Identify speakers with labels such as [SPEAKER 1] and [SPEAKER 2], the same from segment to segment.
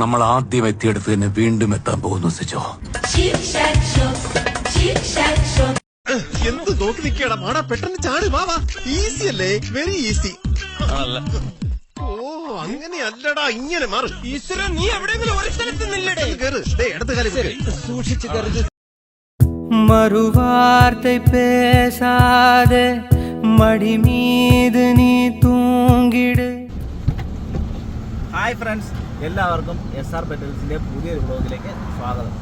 [SPEAKER 1] നമ്മൾ ആദ്യം എത്തിയെടുത്ത് തന്നെ വീണ്ടും എത്താൻ പോകുന്നു Sijo
[SPEAKER 2] Chit chat show, chit chat show.
[SPEAKER 3] എന്ത് നോക്കി നിൽക്കടാ മാടാ പെട്ടെന്ന് ചാട് വാ വാ ഈസി അല്ലേ വെരി ഈസി ഓ അങ്ങനെയല്ലടാ ഇങ്ങനെ മാറ്
[SPEAKER 4] ഈശ്വര നീ എവിടെയെങ്കിലും ഒരു സ്ഥലത്ത് നില്ലടേ
[SPEAKER 3] കേറ് ദേ ഇടത് കാലം വെക്ക്.
[SPEAKER 4] സൂക്ഷിച്ച് കരുത്
[SPEAKER 5] மறுவார்த்தை பேசாதே மடி மீது நீ தூங்கிடு
[SPEAKER 6] ഹായ് ഫ്രണ്ട്സ് എല്ലാവർക്കും എസ് ആർ പെറ്റൽസിന്റെ പുതിയൊരു ബ്ലോഗിലേക്ക് സ്വാഗതം.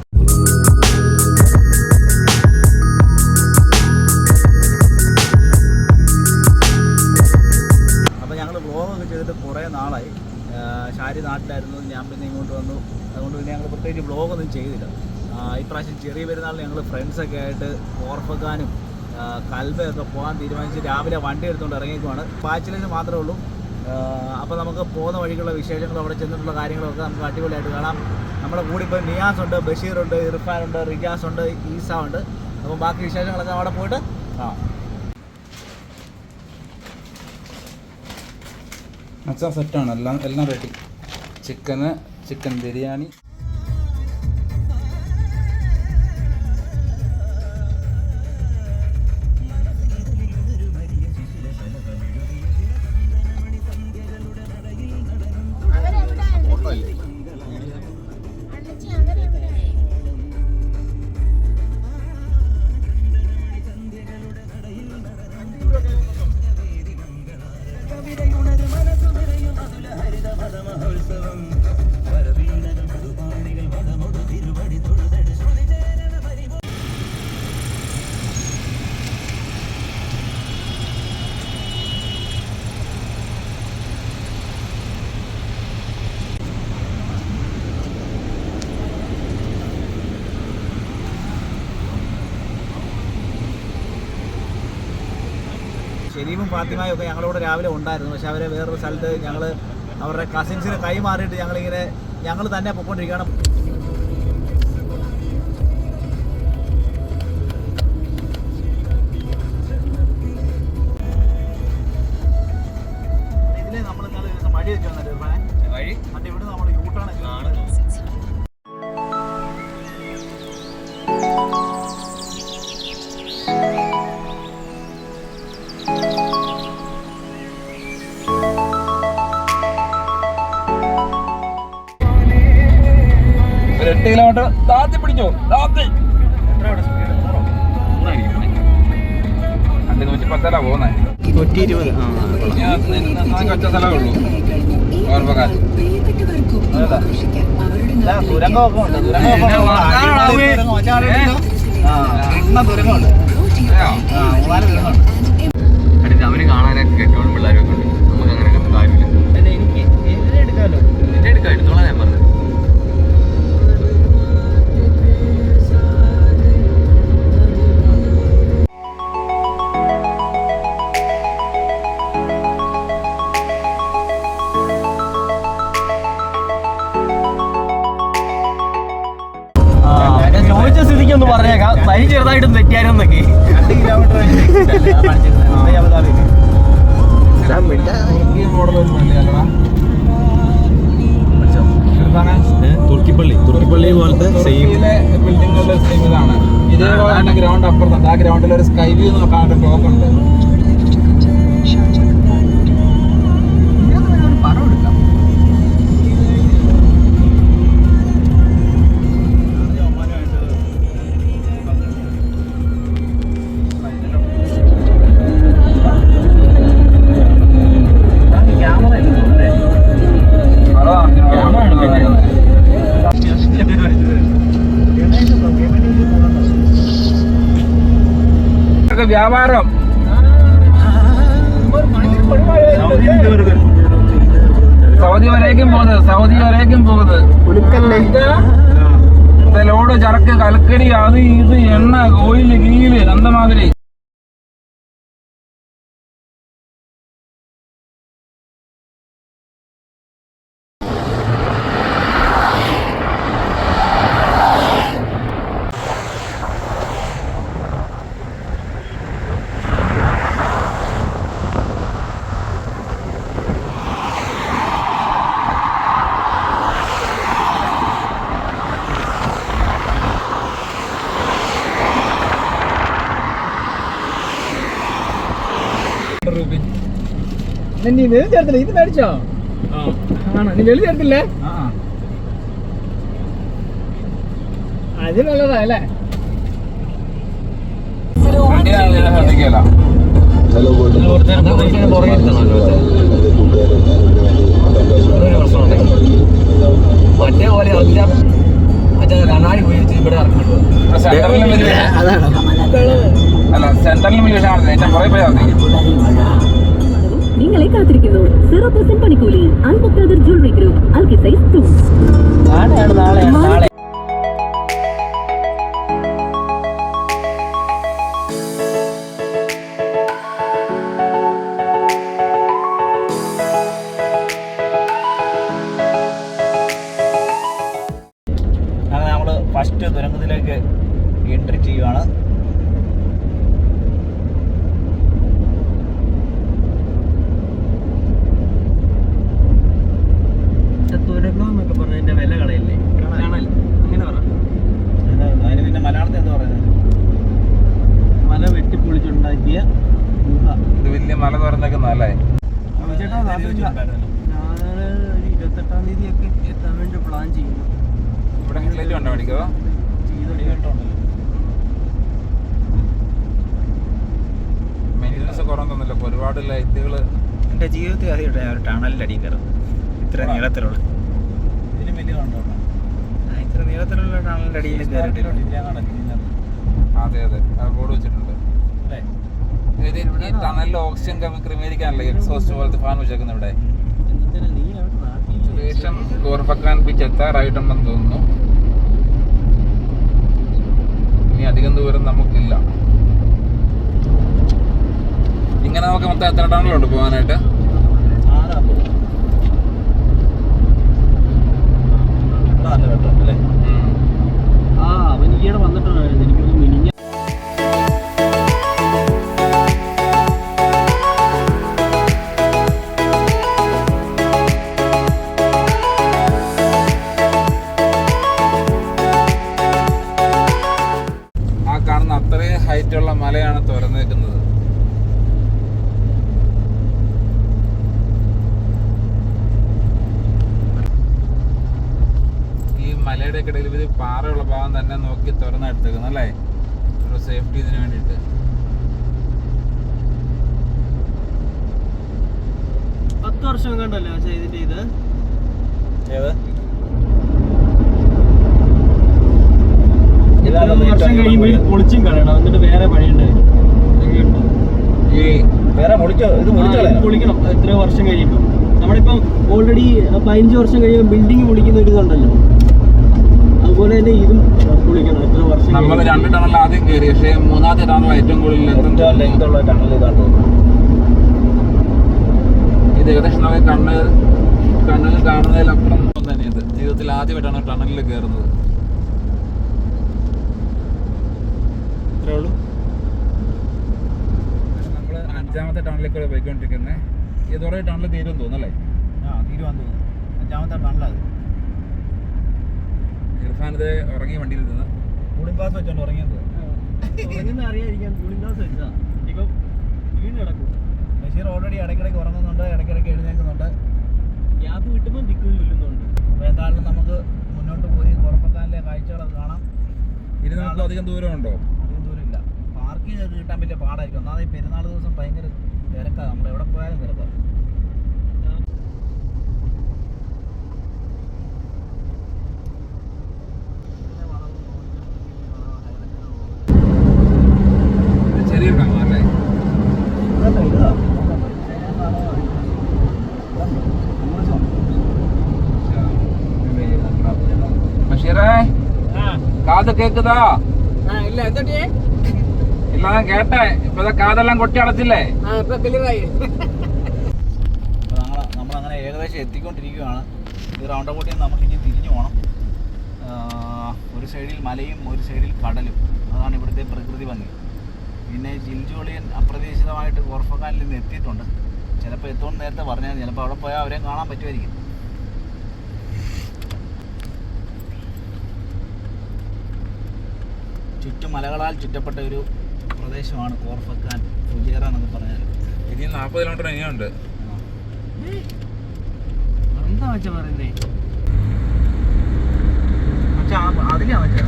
[SPEAKER 6] അപ്പോൾ ഞങ്ങൾ ബ്ലോഗൊക്കെ ചെയ്തിട്ട് കുറേ നാളായി. ശാരി നാട്ടിലായിരുന്നു ഞാൻ പിന്നെ ഇങ്ങോട്ട് വന്നു. അതുകൊണ്ട് പിന്നെ ഞങ്ങൾ പ്രത്യേകിച്ച് ബ്ലോഗൊന്നും ചെയ്തില്ല. ഇപ്രാവശ്യം ചെറിയ പെരുന്നാളിൽ ഞങ്ങൾ ഫ്രണ്ട്സൊക്കെ ആയിട്ട് ഓർഫക്കാനും കൽബയൊക്കെ പോകാൻ തീരുമാനിച്ച് രാവിലെ വണ്ടി എടുത്തുകൊണ്ട് ഇറങ്ങിക്കുവാണ് പാച്ചിലിന് മാത്രമേ ഉള്ളൂ. അപ്പോൾ നമുക്ക് പോകുന്ന വഴിക്കുള്ള വിശേഷങ്ങൾ അവിടെ ചെന്നിട്ടുള്ള കാര്യങ്ങളൊക്കെ നമുക്ക് അടിപൊളിയായിട്ട് കാണാം. നമ്മുടെ കൂടെ ഇപ്പോൾ നിയാസ് ഉണ്ട് ബഷീർ ഉണ്ട് ഇർഫാൻ ഉണ്ട് റിജാസ് ഉണ്ട് ഈസ ഉണ്ട്. അപ്പോൾ ബാക്കി വിശേഷങ്ങളൊക്കെ അവിടെ പോയിട്ട് ആ
[SPEAKER 7] മച്ചാൻ സെറ്റാണ് എല്ലാം എല്ലാം റെഡി ചിക്കന് ചിക്കൻ ബിരിയാണി.
[SPEAKER 6] ഷെരീഫും ഫാത്തിമയും ഒക്കെ ഞങ്ങളോട് രാവിലെ ഉണ്ടായിരുന്നു. പക്ഷെ അവരെ വേറൊരു സ്ഥലത്ത് ഞങ്ങൾ അവരുടെ കസിൻസിന് കൈമാറിയിട്ട് ഞങ്ങളിങ്ങനെ ഞങ്ങൾ തന്നെ പൊയ്ക്കൊണ്ടിരിക്കുകയാണ്
[SPEAKER 7] കിലോമീറ്റർ താത്തി പിടിച്ചോ താത്തി നൂറ്റി പത്തല്ല പോകുന്നേ
[SPEAKER 3] നൂറ്റി ഇരുപത്
[SPEAKER 7] ഒറ്റ സ്ഥലമേ ഉള്ളൂ.
[SPEAKER 8] അവന് കാണാനൊക്കെ കെട്ടോളും പിള്ളേരൊക്കെ ഉണ്ട്.
[SPEAKER 6] വഴി ചെറുതായിട്ടും രണ്ട് കിലോമീറ്റർ
[SPEAKER 7] ഒരു പള്ളിയല്ലടാ
[SPEAKER 3] തുർക്കിപ്പള്ളി. തുർക്കിപ്പള്ളി പോലത്തെ സെയിം
[SPEAKER 7] സെയിം ഇതാണ്. ഇതേപോലെ തന്നെ ഗ്രൗണ്ട് അപ്പുറത്തുണ്ട്. ആ ഗ്രൗണ്ടിൽ ഒരു സ്കൈ വ്യൂ നോക്കാൻ ക്ലോക്ക് ഉണ്ട്. വ്യാപാരം. സൗദി വരേക്കും പോകുന്നത് സൗദി വരേക്കും പോകുന്നത്. ലോഡ് ചരക്ക് കൽക്കരി അത് ഇത് എണ്ണ ഓയിൽ ഗീൽ അന്തമാതിരി
[SPEAKER 4] നീ വെളി ചേർത്തില്ല? ഇത് മേടിച്ചോ? ആണോ? നീ വെളി ചേർത്തില്ലേ. അത് നല്ലതാ അല്ലേ?
[SPEAKER 5] മറ്റേ പോലെ കണ്ണാടി ഉപയോഗിച്ച് ഇവിടെ
[SPEAKER 7] വലിയ അല്ല വലിയ വിഷയമാണ് ഏറ്റവും കുറേ പോയാൽ മതി.
[SPEAKER 9] നിങ്ങളെ കാത്തിരിക്കുന്നു സീറോ പെർസെന്റ് പണിക്കൂലി അൽമുക്താദർ ജ്വല്ലറി ഗ്രൂപ്പ് അൽക്കി സൈസ് ടു
[SPEAKER 4] നാളെയാണ് നാളെ
[SPEAKER 6] നീളത്തിലുള്ള. ഇതിലും വലിയ കണ്ടോ ഇത്ര നീളത്തിലുള്ള ടണലിന്റെ അടിയിൽ കയറിയിട്ടില്ല.
[SPEAKER 7] അതെ അതെ. അത് ബോർഡ് വെച്ചിട്ടുണ്ട്.
[SPEAKER 6] അല്ലേ?
[SPEAKER 7] ഇത് ഈ ടണലിൽ ഓക്സിജൻ ക്രമീകരിക്കാനല്ലേ എക്സോസ്റ്റ് പോലത്തെ ഫാൻ വെച്ചേക്കുന്നത് ഇവിടെ?
[SPEAKER 4] നീ അവിടെ നാട്ടിൽ
[SPEAKER 7] ശേഷം ഗോർഫക്കാൻ ബീച്ച് എത്താറായിട്ടുണ്ടെന്ന് തോന്നുന്നു. ഇനി അധികം ദൂരം നമുക്കില്ല. ഇങ്ങനെ നമുക്ക് മൊത്തം എത്ര ടണലുണ്ട് പോകാനായിട്ട്?
[SPEAKER 6] നല്ല വെട്ടമുണ്ട് അല്ലേ
[SPEAKER 4] ആ അവൻ ഈയിടെ വന്നിട്ടുണ്ടായിരുന്നു. എനിക്കൊന്ന് മിനിഞ്ഞ
[SPEAKER 7] ആ കാണുന്ന അത്രയും ഹൈറ്റുള്ള മലയാണ് ഈ മലയുടെ ഇടയിൽ ഇത് പാറയുള്ള ഭാഗം തന്നെ നോക്കി തുറന്നെടുത്തേക്കുന്നു അല്ലേ? ഒരു സേഫ്റ്റി ഇതിന് വേണ്ടിയിട്ട്.
[SPEAKER 4] പത്ത് വർഷം കണ്ടല്ലേ പക്ഷേ ഇതിന്റെ ഇത്? വർഷം കഴിയുമ്പോൾ ഇത് പൊളിച്ചും കളയണം. എന്നിട്ട് വേറെ പണിയുണ്ടായിരുന്നു
[SPEAKER 6] വേറെ പൊളിച്ചോ? ഇത് പൊളിച്ചോ
[SPEAKER 4] പൊളിക്കണം. എത്ര വർഷം കഴിയുമ്പോൾ നമ്മളിപ്പം ഓൾറെഡി പതിനഞ്ച് വർഷം കഴിയുമ്പോൾ ബിൽഡിംഗ് പൊളിക്കുന്ന ഒരു ഇതുണ്ടല്ലോ. അതുപോലെ തന്നെ ഇതും പൊളിക്കണം. എത്ര വർഷം
[SPEAKER 7] നമ്മൾ. രണ്ട് ടണൽ ആദ്യം കയറി പക്ഷേ മൂന്നാമത്തെ ടണൽ ഏറ്റവും കൂടുതൽ എത്തും
[SPEAKER 6] ലെങ്തുള്ള ടണൽ ഇതാണ്
[SPEAKER 7] ഇത് ഏകദേശം നമുക്ക് കണ്ണ് കണ്ണിൽ കാണുന്നതിലപ്പുറം തന്നെ ഇത്. ജീവിതത്തിൽ ആദ്യമായിട്ടാണ് ടണലിൽ കയറുന്നത്
[SPEAKER 6] ഉള്ളൂ.
[SPEAKER 7] നമ്മൾ അഞ്ചാമത്തെ ടണലിലേക്ക് പോയിക്കൊണ്ടിരിക്കുന്നത് ഇതോടെ ടണൽ തീരും തോന്നല്ലേ
[SPEAKER 6] ആ തീരുവാൻ തോന്നുന്നു. അഞ്ചാമത്തെ ടണലത്
[SPEAKER 7] ഇർഫാൻ ഇത് ഉറങ്ങി വണ്ടിയിൽ നിന്ന്.
[SPEAKER 6] കൂളിംഗ് ഗ്ലാസ് വെച്ചോണ്ട് ഉറങ്ങിയത്.
[SPEAKER 4] ഉറങ്ങുന്ന അറിയാതിരിക്കാൻ കൂളിംഗ് ഗ്ലാസ് വെച്ചതാ ഇപ്പം വീണ് കിടക്കും.
[SPEAKER 6] ബഷീർ ഓൾറെഡി ഇടയ്ക്കിടയ്ക്ക് ഉറങ്ങുന്നുണ്ട് ഇടയ്ക്കിടയ്ക്ക് എഴുന്നേൽക്കുന്നുണ്ട്.
[SPEAKER 4] ഗ്യാപ്പ് കിട്ടുമ്പോൾ ദിക്കു ചൊല്ലുന്നുണ്ട്.
[SPEAKER 6] അപ്പോൾ എന്തായാലും നമുക്ക് മുന്നോട്ട് പോയി ഉറപ്പക്കാനിലെ കാഴ്ചകളൊക്കെ കാണാം.
[SPEAKER 7] ഇരുന്നാളും നമുക്ക് അധികം ദൂരമുണ്ടോ
[SPEAKER 6] അധികം ദൂരമില്ല. പാർക്ക് ചെയ്ത് കിട്ടാൻ വലിയ പാടായിരിക്കും. ഒന്നാമത് ഈ പെരുന്നാൾ ദിവസം ഭയങ്കര തിരക്കാണ് നമ്മൾ എവിടെ പോയാലും തിരക്കാണ്
[SPEAKER 7] ഇത് ചെറിയൊരു കാണാം അല്ലേ ബഷീറേ കേക്കുതാ
[SPEAKER 4] ഇല്ല
[SPEAKER 7] ഇല്ല ഞാൻ കേട്ടെ. ഇപ്പൊ കാതെല്ലാം കൊട്ടി അടച്ചില്ലേ?
[SPEAKER 4] ആ ഇപ്പൊ
[SPEAKER 6] നമ്മൾ നമ്മളങ്ങനെ ഏകദേശം എത്തിക്കൊണ്ടിരിക്കുകയാണ് ഈ റൗണ്ട് ബോട്ടിൽ നമുക്ക് ഇനി തിരിഞ്ഞു പോകണം ഒരു സൈഡിൽ മലയും ഒരു സൈഡിൽ കടലും. അതാണ് ഇവിടുത്തെ പ്രകൃതി ഭംഗി. പിന്നെ ജിൽജോളിയൻ അപ്രതീക്ഷിതമായിട്ട് കോർഫക്കാനിൽ നിന്ന് എത്തിയിട്ടുണ്ട്. ചിലപ്പോൾ എത്തുമെന്ന് നേരത്തെ പറഞ്ഞാൽ ചിലപ്പോൾ അവിടെ പോയാൽ അവരെ കാണാൻ പറ്റുമായിരിക്കും. ചുറ്റും മലകളാൽ ചുറ്റപ്പെട്ട ഒരു പ്രദേശമാണ് കോർഫക്കാൻ ഫുജേറ എന്നൊക്കെ പറഞ്ഞാൽ
[SPEAKER 7] ഇനി നാൽപ്പത് കിലോമീറ്റർ ഇനിയുണ്ട്.
[SPEAKER 4] എന്താ വെച്ചാ പറയുന്നേ?
[SPEAKER 6] മച്ചാ അതിലാ മച്ചാ.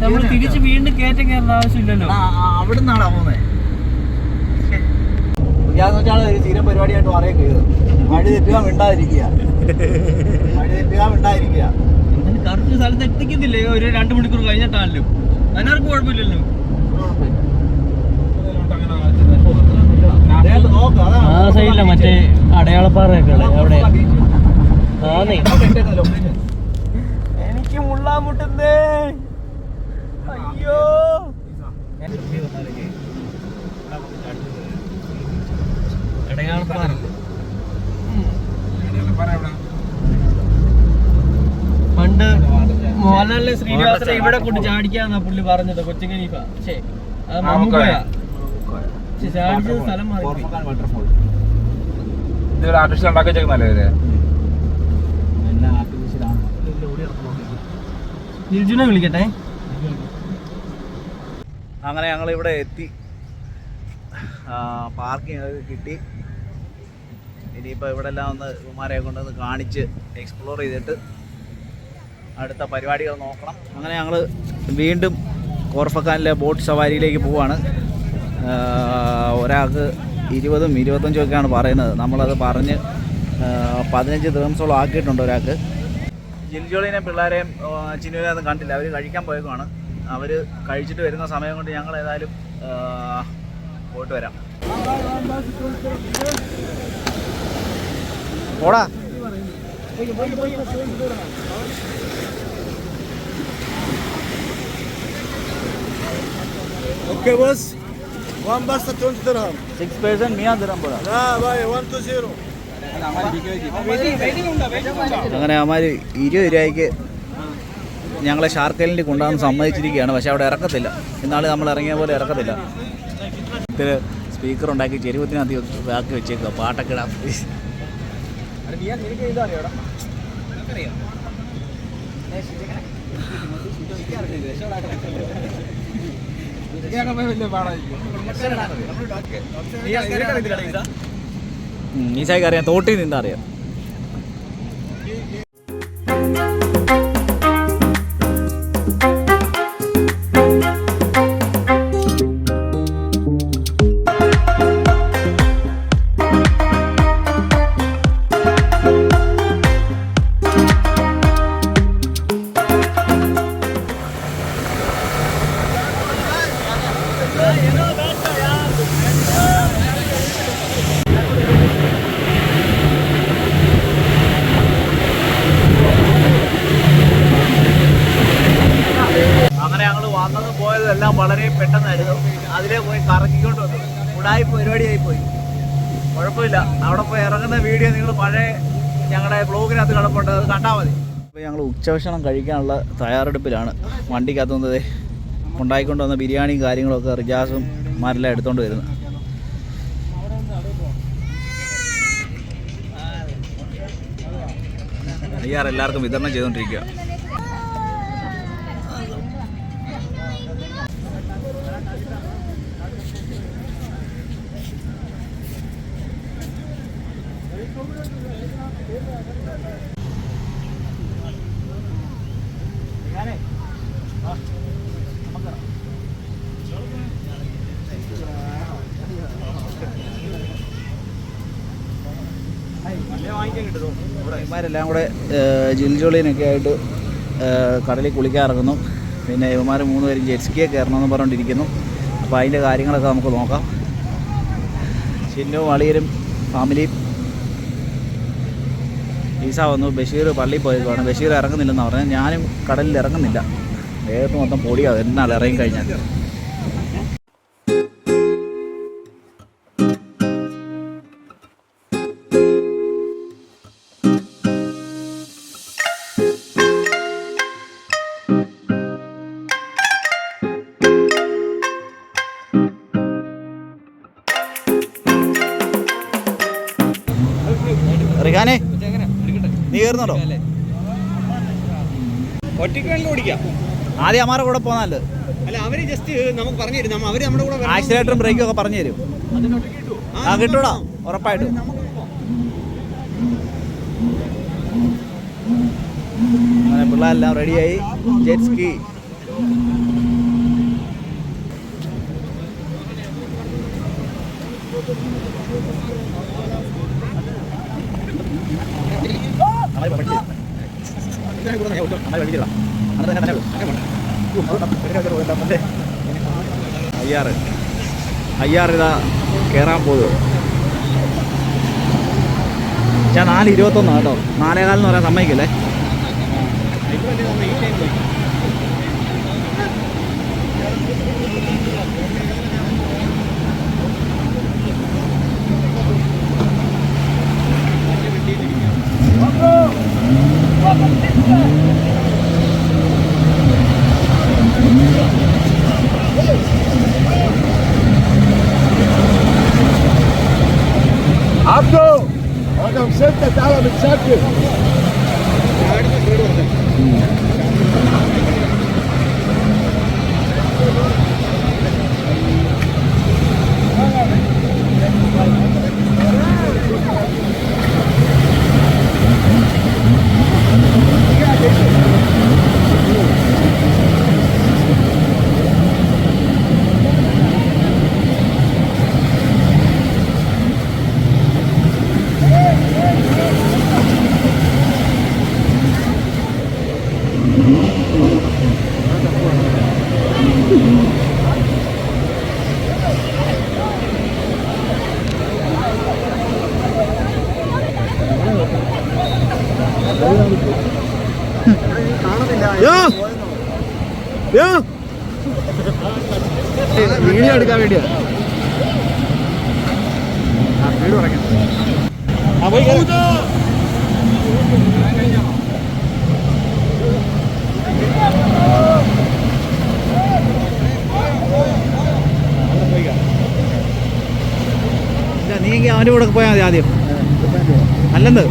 [SPEAKER 4] നമ്മൾ തിരിച്ച് വീണ്ടും കയറ്റം കയറുന്ന ആവശ്യമില്ലല്ലോ.
[SPEAKER 6] ആ, ആ, അവിടുന്നാണോ പോകുന്നത് ഒരു സ്ഥിരം പരിപാടിയായിട്ട് ചെയ്തത് വഴി തെറ്റുക മിണ്ടാതിരിക്കുക. വഴി തെറ്റുക മിണ്ടാതിരിക്കുക.
[SPEAKER 4] കറക്റ്റ് സ്ഥലത്ത് എത്തിക്കുന്നില്ലേ? ഒരു രണ്ട് മണിക്കൂർ കഴിഞ്ഞിട്ടാണല്ലോ. അതിനാർക്ക് കുഴപ്പമില്ലല്ലോ. ആ സൈഡില മറ്റേ അടയാളപ്പാറയൊക്കെ അവിടെ. ആന്നേ. എനിക്ക് മുള്ളാൻ മുട്ടുന്നേ. അയ്യോ. അടയാളപ്പാറ. മോഹൻലാലിനെ ശ്രീനിവാസനെ ഇവിടെ കൊണ്ട് ചാടിക്കാന്നാ പുള്ളി പറഞ്ഞത് കൊച്ചുകനീഫ ശേ അത് മമ്മൂക്കയാ. പക്ഷെ ചാടിച്ചത് സ്ഥലം മാറി
[SPEAKER 6] വാട്ടർഫോൾ
[SPEAKER 7] ഇത് ആർട്ടിഫിഷ്യൽ ഉണ്ടാക്കി വെച്ചേക്കുന്നല്ലേ ഇവർ
[SPEAKER 6] എല്ലാം ആർട്ടിഫിഷ്യലാണ്
[SPEAKER 4] ദിൽജുനെ വിളിക്കട്ടെ.
[SPEAKER 6] അങ്ങനെ ഞങ്ങൾ ഇവിടെ എത്തി. പാർക്കിംഗ് കിട്ടി. ഇനിയിപ്പോൾ ഇവിടെ എല്ലാം ഒന്ന് കുമാരെ കൊണ്ടൊന്ന് കാണിച്ച് എക്സ്പ്ലോർ ചെയ്തിട്ട് അടുത്ത പരിപാടികൾ നോക്കണം. അങ്ങനെ ഞങ്ങൾ വീണ്ടും കോർഫക്കാനിലെ ബോട്ട് സവാരിയിലേക്ക് പോവാണ്. ഒരാൾക്ക് ഇരുപതും ഇരുപത്തഞ്ചും ഒക്കെയാണ് പറയുന്നത്. നമ്മളത് പറഞ്ഞ് പതിനഞ്ച് ദിവസത്തോളം ആക്കിയിട്ടുണ്ട് ഒരാൾക്ക്. ജിൽജോളിനെ പിള്ളേരെയും ചിന്നുവിനെ ഒന്നും കണ്ടില്ല. അവർ കഴിക്കാൻ പോയേക്കുമാണ് അവർ കഴിച്ചിട്ട് വരുന്ന സമയം കൊണ്ട് ഞങ്ങൾ ഏതായാലും പോയിട്ട് വരാം. പോടാ
[SPEAKER 3] Okay, boss. One bus at 20 dirham.
[SPEAKER 6] Six person, Mia തരാൻ പോടാ
[SPEAKER 3] Ah, भाई One to zero.
[SPEAKER 6] അങ്ങനെ അവന്മാർ ഇരുപത് രൂപയ്ക്ക് ഞങ്ങളെ ഷാർക്കലിന്റെ കൊണ്ടുവന്ന് സമ്മതിച്ചിരിക്കുകയാണ് പക്ഷെ അവിടെ ഇറക്കത്തില്ല ഇന്നാൾ നമ്മൾ ഇറങ്ങിയ പോലെ ഇറക്കത്തില്ല ഇതിൽ സ്പീക്കർ ഉണ്ടാക്കി ചെരുവത്തിനകത്ത് ആക്കി വെച്ചേക്കുക പാട്ടൊക്കെ ഇടാം
[SPEAKER 7] വലിയ
[SPEAKER 6] ഈസായിക്ക് അറിയാം തോട്ടിൽ നിന്നാ വീഡിയോ നിങ്ങൾ പഴയ ഞങ്ങളുടെ ബ്ലോഗിനകത്ത് കിടപ്പുണ്ട് അത് കണ്ടാൽ മതി. അപ്പോൾ ഞങ്ങൾ ഉച്ചഭക്ഷണം കഴിക്കാനുള്ള തയ്യാറെടുപ്പിലാണ് വണ്ടിക്കകത്തുനിന്നത് ഉണ്ടായിക്കൊണ്ട് വന്ന ബിരിയാണിയും കാര്യങ്ങളൊക്കെ റിജാസും മാരെല്ലാം എടുത്തോണ്ട് വരുന്നത് അയ്യാർ എല്ലാവർക്കും വിതരണം ചെയ്തുകൊണ്ടിരിക്കുക ഇവന്മാരെല്ലാം കൂടെ ജിൽജോളിനൊക്കെ ആയിട്ട് കടലിൽ കുളിക്കാൻ ഇറങ്ങുന്നു പിന്നെ ഇവന്മാർ മൂന്ന് പേരും ജെറ്റ്സ്കിയെ കയറണമെന്ന് പറഞ്ഞുകൊണ്ടിരിക്കുന്നു. അപ്പോൾ അതിന്റെ കാര്യങ്ങളൊക്കെ നമുക്ക് നോക്കാം. ചിന്നും അളിയരും ഫാമിലിയും ഈസ വന്നു. ബഷീർ പള്ളിയിൽ പോയതുമാണ്. ബഷീർ ഇറങ്ങുന്നില്ലെന്ന് പറഞ്ഞാൽ ഞാനും കടലിൽ ഇറങ്ങുന്നില്ല. വേഗത്ത് മൊത്തം പൊടിയാവും എന്നാൽ ഇറങ്ങി കഴിഞ്ഞാൽ ആദ്യം അമ്മാരെ കൂടെ പോന്നാൽ
[SPEAKER 3] അല്ല അവർ ജസ്റ്റ് നമുക്ക് പറഞ്ഞു തരും അവർ നമ്മുടെ കൂടെ
[SPEAKER 6] ആക്സിലേറ്ററും ബ്രേക്കും ഒക്കെ പറഞ്ഞു തരും ആ കിട്ടൂടാ. ഉറപ്പായിട്ടും. അങ്ങനെ പിള്ളേരെല്ലാം റെഡിയായി. ജെറ്റ് സ്കി അമ്മ പഠിച്ചില്ല അമ്മ പഠിച്ചില്ല അന്നത്തെ തന്നെ തന്നെ അയ്യാറ്. അയ്യാറ് ഇതാ കയറാൻ പോകും ഞാൻ നാല് ഇരുപത്തൊന്നാണ് കേട്ടോ. നാലേകാലെന്ന് പറയാൻ സമ്മതിക്കില്ലേ? വീഡിയോ എടുക്കാൻ വേണ്ടിയാ. നീ എങ്കിൽ അവന്റെ കൂടെ പോയാൽ മതി ആദ്യം അല്ലെന്ന്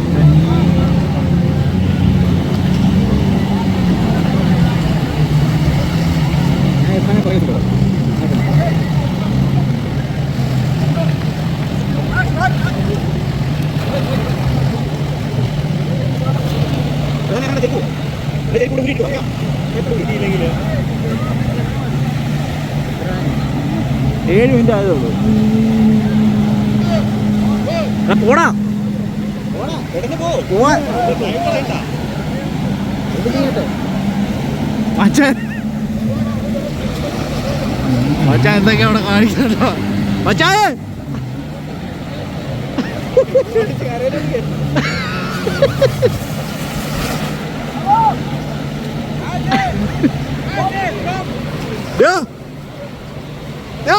[SPEAKER 6] ഏഴ് മിനിറ്റ് ആയതേ ഉള്ളൂ. പോടാ. മച്ചാൻ മച്ചാൻ എന്തൊക്കെയാ അവിടെ കാണിക്കണ്ടോ മച്ചാൻ Yeah. യ്യോ.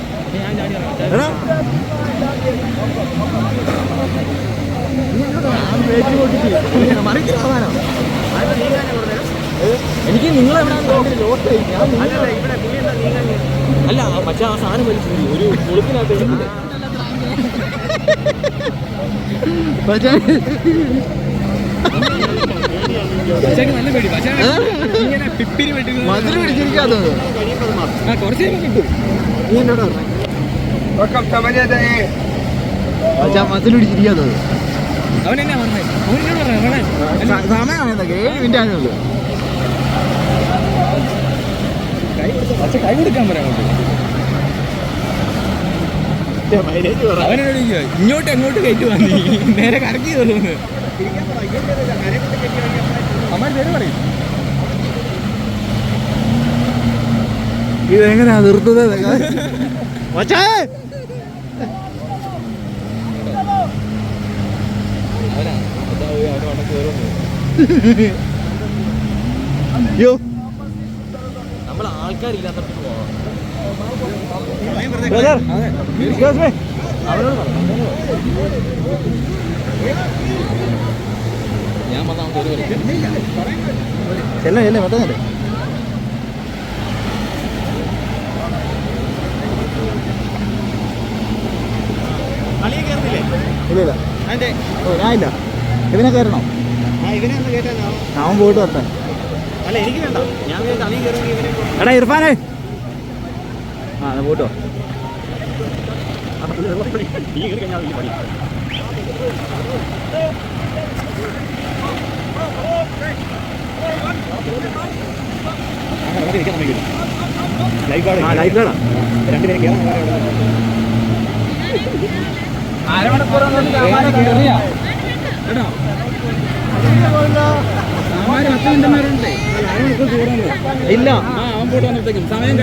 [SPEAKER 6] എനിക്ക് നിങ്ങളെവിടെ അല്ല പക്ഷെ ആ സാധനം വലിച്ചു ഒരു കുളിപ്പിനകത്ത് നീ എന്നോട് പറഞ്ഞു? മച്ചാ മധുര പിടിച്ചിരിക്കാത്തത്.
[SPEAKER 8] അവനെന്നാ പറഞ്ഞേ അവനെന്നോട് പറഞ്ഞേ
[SPEAKER 6] സമയമാണ് ഇതൊക്കെ ഏഴ് മിനിറ്റ്
[SPEAKER 8] കൈ കൊടുക്കാൻ അവനോട് ഇങ്ങോട്ട് എങ്ങോട്ട് കയറ്റുവാ നീ? നേരെ കറക്കി തരുമെന്ന്. അമ്മ പേര് പറയും.
[SPEAKER 6] ഇതെങ്ങനെയാ നിർത്തുന്നത്? മച്ചാ! യോ.
[SPEAKER 8] നമ്മൾ പോവാം
[SPEAKER 6] ബ്രദർ മീ
[SPEAKER 5] ഞാൻ വന്നാൽ ഒരു
[SPEAKER 6] ചെല്ലേ ചെല്ലേ പെട്ടെന്നല്ലേ
[SPEAKER 3] ഇല്ലില്ല
[SPEAKER 6] ഇല്ല ഇവനെ കയറണോ? അവൻ പോയിട്ട് വരട്ടെ. എടാ ഇർഫാനെ. ആ എന്നാ പോട്ടോ
[SPEAKER 3] ഈ കഴിഞ്ഞാൽ പണി
[SPEAKER 6] ആ ലൈഫ് ഗാർഡാ
[SPEAKER 3] രണ്ടുപേരെ കയറാൻ
[SPEAKER 7] അരമണിക്കൂർ കേട്ടോ
[SPEAKER 6] ഇല്ല
[SPEAKER 7] ആ അവൻ പോയിട്ട് വന്നപ്പോഴത്തേക്കും സമയം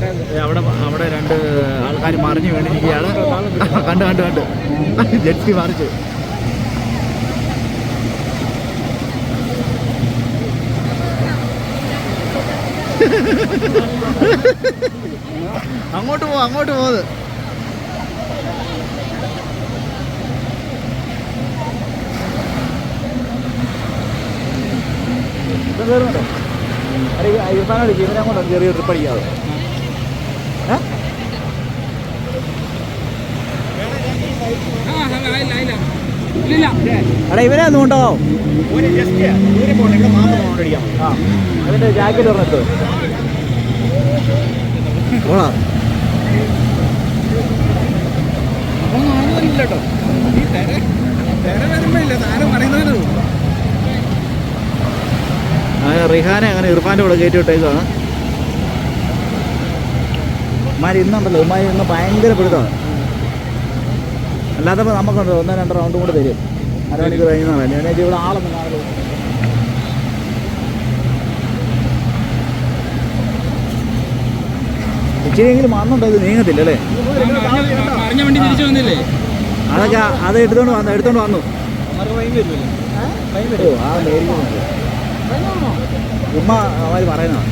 [SPEAKER 7] കഴിഞ്ഞത്
[SPEAKER 6] അവിടെ അവിടെ രണ്ട് ആൾക്കാർ മറിഞ്ഞു വേണ്ടിയിരിക്കുകയാണ് കണ്ട് കണ്ട് കണ്ട്. ജെറ്റ് മറിച്ച്. അങ്ങോട്ട് പോ അങ്ങോട്ട് ഇവനെ കൊണ്ട് ചെറിയ ട്രിപ്പ് അടിക്കാതെ
[SPEAKER 7] ആ ആയില്ല ആയില്ല ഇല്ലില്ല
[SPEAKER 6] എടാ ഇവനെ ഒന്നും അതിന്റെ ജാക്കറ്റ് പറഞ്ഞിട്ട് ഓണാ റിഹാനെ അങ്ങനെ ഇർഫാന്റെ കൂടെ കയറ്റി വിട്ടേക്കാണ് ഉമ്മാരി ഇന്നുണ്ടല്ലോ ഉമ്മാരി ഇന്ന് ഭയങ്കര പിടുത്തമാണ്. അല്ലാത്തപ്പോൾ നമുക്കുണ്ട് ഒന്നോ രണ്ടോ റൗണ്ടും കൂടെ തരും. അരമണിക്കൂർ കഴിഞ്ഞാൽ ഞാൻ ഇവിടെ ആളൊന്നും കാണുള്ളൂ ഇച്ചിരിയെങ്കിലും മണ്ണുണ്ടോ? ഇത് നീങ്ങത്തില്ല അല്ലേ? അതൊക്കെ അത് എടുത്തോണ്ട് വന്നു എടുത്തോണ്ട് വന്നു. ഓ ആ മേടിക്കുന്നുണ്ട് ഉമ്മ അവർ പറയുന്നതാണ്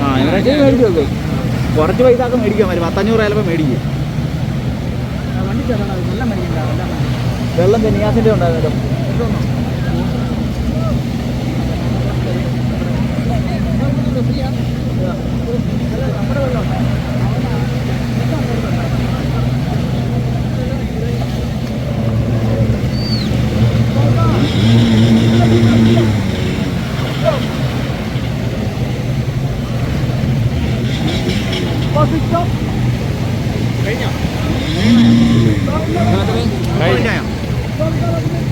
[SPEAKER 6] ആ ഇവരെ മേടിച്ചു വെക്കും കുറച്ച് പൈസ ഒക്കെ മേടിക്കാൻ വരും പത്തഞ്ഞൂറ് ചിലപ്പോൾ മേടിക്കും. വെള്ളം നിയാസിന്റെ ഉണ്ടായിരുന്നു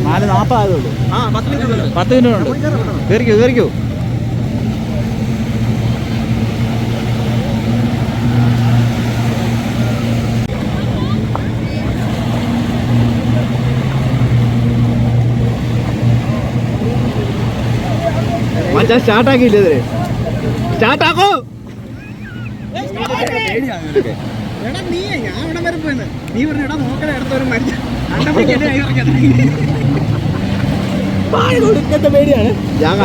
[SPEAKER 6] നാല് നാൽപ്പതായതേ ഉള്ളൂ
[SPEAKER 3] ആ പത്ത് മിനിറ്റ്
[SPEAKER 6] ഉണ്ട് കയറിക്കോ കയറിക്കോ മച്ചാൻ സ്റ്റാർട്ടാക്കിയില്ലേ സ്റ്റാർട്ടാക്കോ.
[SPEAKER 7] എടാ നീ ഞാൻ ഇവിടെ വരെ പോയെന്ന്. നീ പറഞ്ഞു എടാ നോക്കണേ അടുത്തൊരു മരിച്ച
[SPEAKER 6] കൊടുക്കത്തെ പേടിയാണ്. ഞാൻ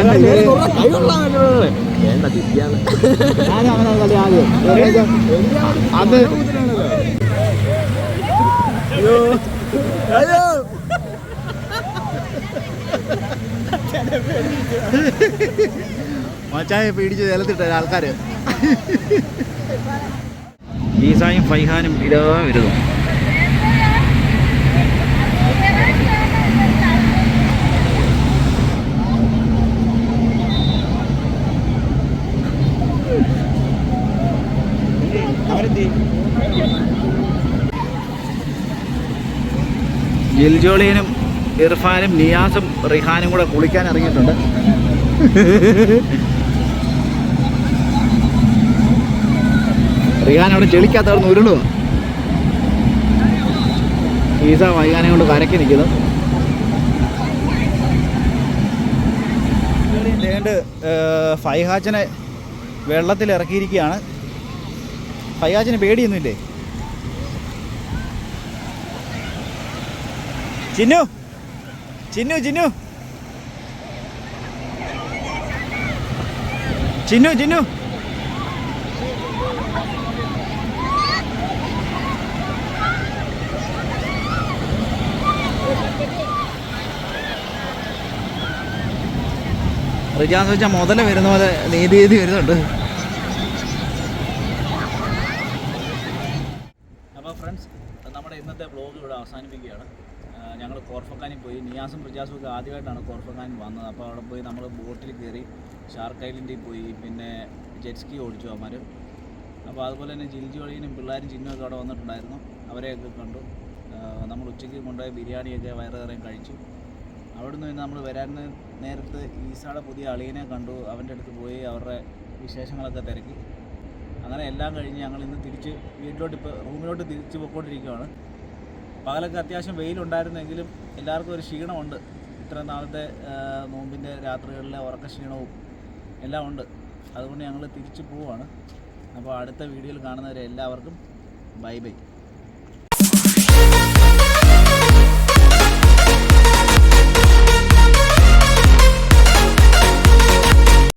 [SPEAKER 6] അയ്യോ. അയ്യോ. മച്ചായെ പേടിച്ച് നിലത്തിട്ട ആൾക്കാര് ഈസായും ഫൈഹാനും ഇതാ വരുന്നു. ജിൽജോളിയനും ഇർഫാനും നിയാസും റിഹാനും കൂടെ കുളിക്കാൻ ഇറങ്ങിയിട്ടുണ്ട്. റിഹാൻ അവിടെ ചെളിക്കകത്ത് അവിടെ ഉരുളുക ഈസ വൈകാനെ കൊണ്ട് കരക്കി നിൽക്കുന്നു. ലേണ്ട് ഫൈഹാച്ചനെ വെള്ളത്തിൽ ഇറക്കിയിരിക്കുകയാണ്. ഫൈഹാച്ചന് പേടിയൊന്നുമില്ലേ? ചിന്നു ചിന്നു ചിന്നു ചിന്നു ചിന്നു റിജാസ് വെച്ചാൽ മുതല വരുന്ന പോലെ നീതി നീതി വരുന്നുണ്ട് അപ്പോൾ ഫ്രണ്ട്സ് നമ്മുടെ ഇന്നത്തെ വ്ളോഗ് ഇവിടെ അവസാനിപ്പിക്കുകയാണ് കോർഫക്കാനിൽ പോയി. നിയാസും പ്രജാസും ഒക്കെ ആദ്യമായിട്ടാണ് കോർഫക്കാനിൽ വന്നത്. അപ്പോൾ അവിടെ പോയി നമ്മൾ ബോട്ടിൽ കയറി ഷാർക്ക് ഐലൻഡിൽ പോയി. പിന്നെ ജെറ്റ്സ്കി ഓടിച്ചു അവന്മാർ അപ്പോൾ അതുപോലെ തന്നെ ജിൽജി ഒളിയനും പിള്ളേരും ഒക്കെ അവിടെ വന്നിട്ടുണ്ടായിരുന്നു. അവരെയൊക്കെ കണ്ടു. നമ്മൾ ഉച്ചയ്ക്ക് കൊണ്ടുപോയ ബിരിയാണിയൊക്കെ വയറേറെയും കഴിച്ചു. അവിടെ നിന്ന് നമ്മൾ വരാൻ നേരത്ത് ഈസാടെ പുതിയ അളിയനെ കണ്ടു. അവന്റെ അടുത്ത് പോയി അവരുടെ വിശേഷങ്ങളൊക്കെ തിരക്കി. അങ്ങനെ എല്ലാം കഴിഞ്ഞ് ഞങ്ങൾ ഇന്ന് തിരിച്ച് വീട്ടിലോട്ട് ഇപ്പോൾ റൂമിലോട്ട് തിരിച്ച് പോയിക്കൊണ്ടിരിക്കുകയാണ് പകലൊക്കെ അത്യാവശ്യം വെയിലുണ്ടായിരുന്നെങ്കിലും എല്ലാവർക്കും ഒരു ക്ഷീണമുണ്ട്. ഇത്ര നാളത്തെ നോമ്പിന്റെ രാത്രികളിലെ ഉറക്ക ക്ഷീണവും എല്ലാം ഉണ്ട്. അതുകൊണ്ട് ഞങ്ങൾ തിരിച്ചു പോവുകയാണ് അപ്പോൾ അടുത്ത വീഡിയോയിൽ കാണുന്നവരെ എല്ലാവർക്കും ബൈ ബൈ.